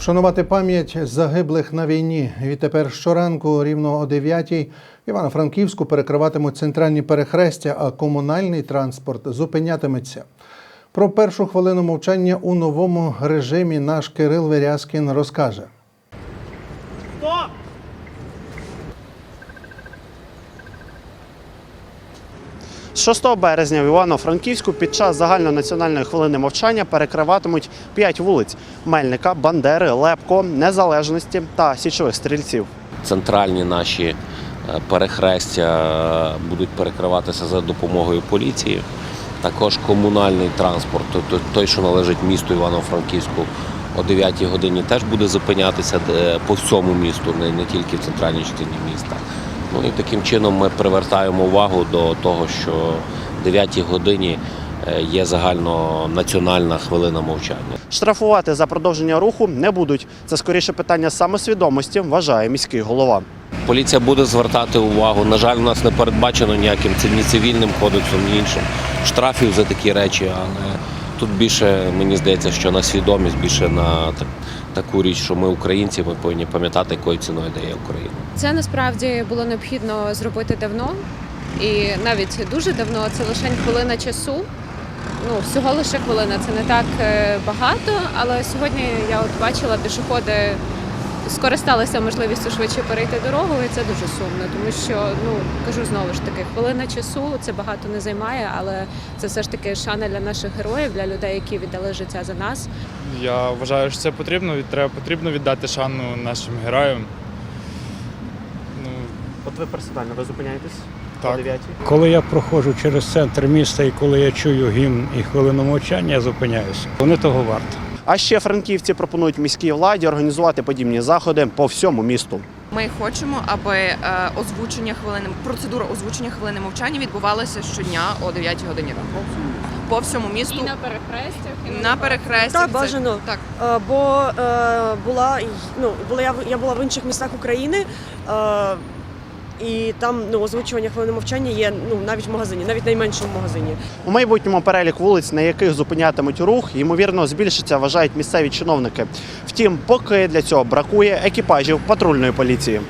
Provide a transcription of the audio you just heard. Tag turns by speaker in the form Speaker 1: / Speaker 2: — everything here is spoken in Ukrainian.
Speaker 1: Вшанувати пам'ять загиблих на війні. Відтепер щоранку, рівно о 9-й, Івано-Франківську перекриватимуть центральні перехрестя, а комунальний транспорт зупинятиметься. Про першу хвилину мовчання у новому режимі наш Кирил Верязкін розкаже.
Speaker 2: 6 березня в Івано-Франківську під час загальнонаціональної хвилини мовчання перекриватимуть 5 вулиць: Мельника, Бандери, Лепко, Незалежності та Січових стрільців.
Speaker 3: центральні наші е, перехрестя е, будуть перекриватися за допомогою поліції. Також комунальний транспорт, той, що належить місту Івано-Франківську, о 9 годині теж буде зупинятися е, по всьому місту, не тільки в центральній частині міста. Ну і таким чином ми привертаємо увагу до того, що о 9 годині е, є загальнонаціональна хвилина мовчання.
Speaker 2: Штрафувати за продовження руху не будуть. Це скоріше питання самосвідомості, вважає міський голова.
Speaker 3: Поліція буде звертати увагу. На жаль, у нас не передбачено ніяким ці- ні цивільним кодексом, ні іншим штрафів за такі речі. Але тут більше мені здається, що на свідомість, більше на так- таку річ, що ми українці, ми повинні пам'ятати, якою ціною дає Україна.
Speaker 4: Це насправді було необхідно зробити давно, і навіть дуже давно. Це лише хвилина часу. Ну, всього лише хвилина. Це не так е, багато, але сьогодні я от бачила пішоходи скористалися можливістю швидше перейти дорогу, і це дуже сумно, тому що ну кажу знову ж таки, хвилина часу це багато не займає, але це все ж таки шана для наших героїв, для людей, які віддали життя за нас.
Speaker 5: Я вважаю, що це потрібно. Треба потрібно віддати шану нашим героям.
Speaker 2: От ви персонально ви зупиняєтесь
Speaker 5: Так.
Speaker 2: 9
Speaker 6: Коли я проходжу через центр міста і коли я чую гімн і хвилину мовчання, я зупиняюся. Вони того варті.
Speaker 2: А ще франківці пропонують міській владі організувати подібні заходи по всьому місту.
Speaker 7: Ми хочемо, аби е, озвучення хвилини, процедура озвучення хвилини мовчання відбувалася щодня о 9 годині ранку. По всьому місту
Speaker 4: І на перехрестях, і
Speaker 7: на перехрестях.
Speaker 8: Так,
Speaker 7: Це-
Speaker 8: бажано.
Speaker 7: Так.
Speaker 8: Е, Бо е, була ну, була я, я була в інших містах України. Е, і там ну, озвучування хвилини мовчання є ну, навіть в магазині, навіть в найменшому магазині.
Speaker 2: У майбутньому перелік вулиць, на яких зупинятимуть рух, ймовірно, збільшиться, вважають місцеві чиновники. Втім, поки для цього бракує екіпажів патрульної поліції.